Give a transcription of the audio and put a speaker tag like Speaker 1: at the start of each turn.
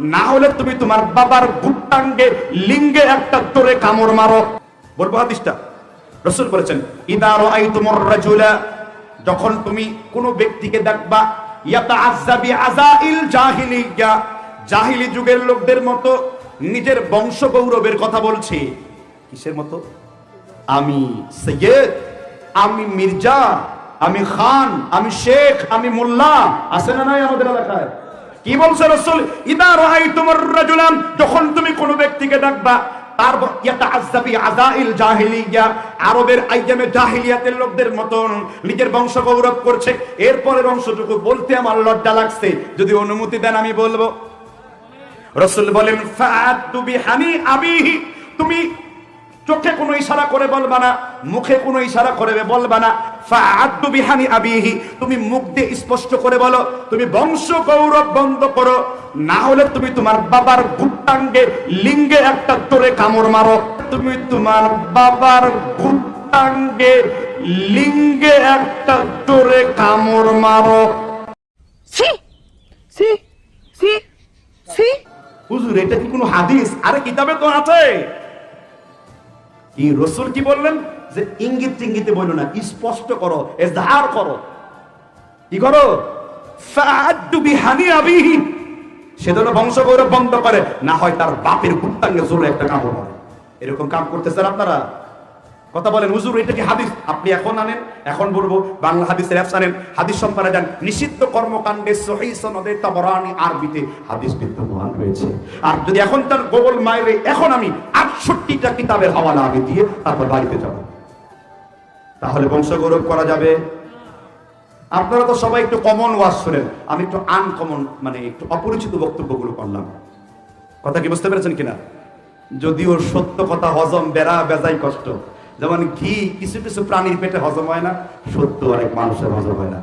Speaker 1: না হলে তুমি তোমার বাবার গুপ্তাঙ্গে লিঙ্গে একটা তোরে কামড় মারো। বলব হাদিসটা। রসুল বলেছেন ইদার আই তোমার রাজুলা যখন তুমি কোনো ব্যক্তিকে দেখবা ইয়াতা আজাবি আজাইল জাহিলি যুগের লোকদের মতো নিজের বংশ গৌরবের কথা বলছে। কিসের মতো? আমি সৈয়দ, আমি মির্জা, আমি খান, আমি শেখ, আমি মোল্লা। আছে না নাই আমাদের এলাকায়? কি বলছে রসুল? ইদা রাই তোমার রাজুলাম যখন তুমি কোন ব্যক্তিকে ডাকবা আরবের আইয়ামে জাহিলিয়াতের লোকদের মতন নিজের বংশ গৌরব করছে। এরপরের অংশটুকু বলতে আমার লজ্জা লাগছে। যদি অনুমতি দেন আমি বলব। রসুল বলেন তুমি চোখে কোনো ইশারা করে বলবা না, মুখে কোনো ইশারা করে বলবা না। বিহানি আবিহি। তুমি মুখ দিয়ে স্পষ্ট করে বলো তুমি বংশ গৌরব বন্ধ করো না হলে তুমি তোমার বাবার গুপ্তাঙ্গে লিঙ্গে একটা তোরে কামড় মারো। তুমি তোমার বাবার গুপ্তাঙ্গে লিঙ্গে একটা তোরে কামড় মারো।
Speaker 2: Sí, sí, sí, sí.
Speaker 1: হুজুর এটা কি কোনো হাদিস? আরে কিতাবে তো আছে। কি রসুল কি বললেন? যে ইঙ্গিত টিঙ্গিতে বলো না, স্পষ্ট করো, এজহার করো। কি করো? সে যেন বংশ গৌরব বন্ধ করে, না হয় তার বাপের গুপ্তাঙ্গে জোরে একটা কামড় মারে। এরকম কাম করতেছেন আপনারা? কথা বলেন, হুজুর, এটা কি হাদিস? আপনি এখন আনেন, এখন বলব, বাংলা হাদিসের অ্যাপস আনেন। হাদিস নিষিদ্ধ কর্মকাণ্ডে সহি সনদে আরবিতে হাদিস বিদ্যমান রয়েছে। আর যদি এখন তার গোবল মাইরে এখন আমি আটষট্টিটা কিতাবের হাওয়ালা আমি দিয়ে তারপর বাড়িতে যাব। তাহলে বংশগৌরব করা যাবে। আপনারা তো সবাই একটু কমন ওয়াজ শুনেন। আমি একটু আনকমন মানে একটু অপরিচিত বক্তব্যগুলো করলাম। কথা কি বুঝতে পেরেছেন কিনা? যদিও সত্য কথা, হজম, বেড়া বেজাই কষ্ট। যেমন ঘি, কিছু কিছু প্রাণীর পেটে হজম হয় না, সত্য অনেক মানুষের হজম হয় না।